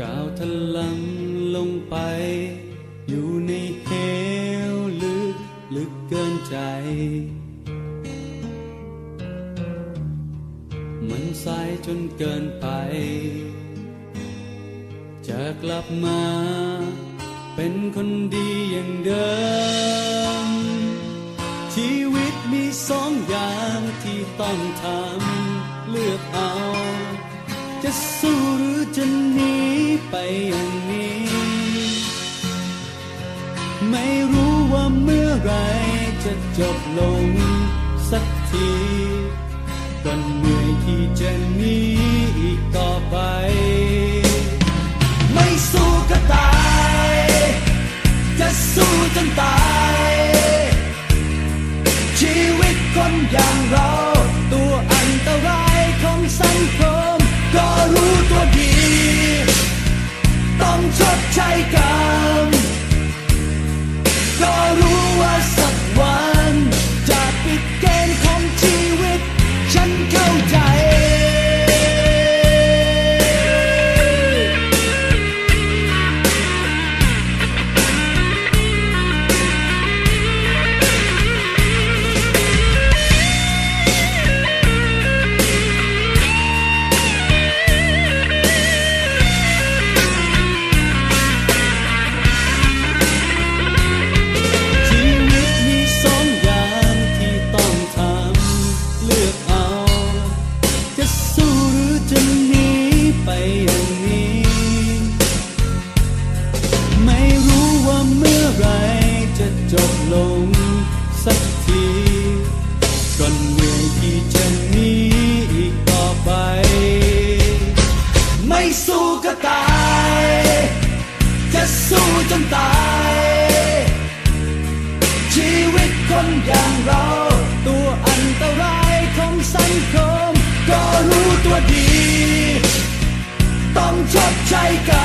ก้าวทะลังลงไป อยู่ในเหวลึกลึกเกินใจ มันสายจนเกินไป จะกลับมา เป็นคนดีอย่างเดิม ชีวิตมีสองอย่างที่ต้องทำเลือกเอา จะสู้หรือจะหนี เมื่อไรจะจบลงสักทีก็เหนื่อยที่จะนี ลงสักทีก็เหนื่อยที่จะหนีอีกต่อไป ไม่สู้ก็ตาย จะสู้จนตาย ชีวิตคนอย่างเรา ตัวอันตรายของสังคม ก็รู้ตัวดี ต้องชดใช้กรร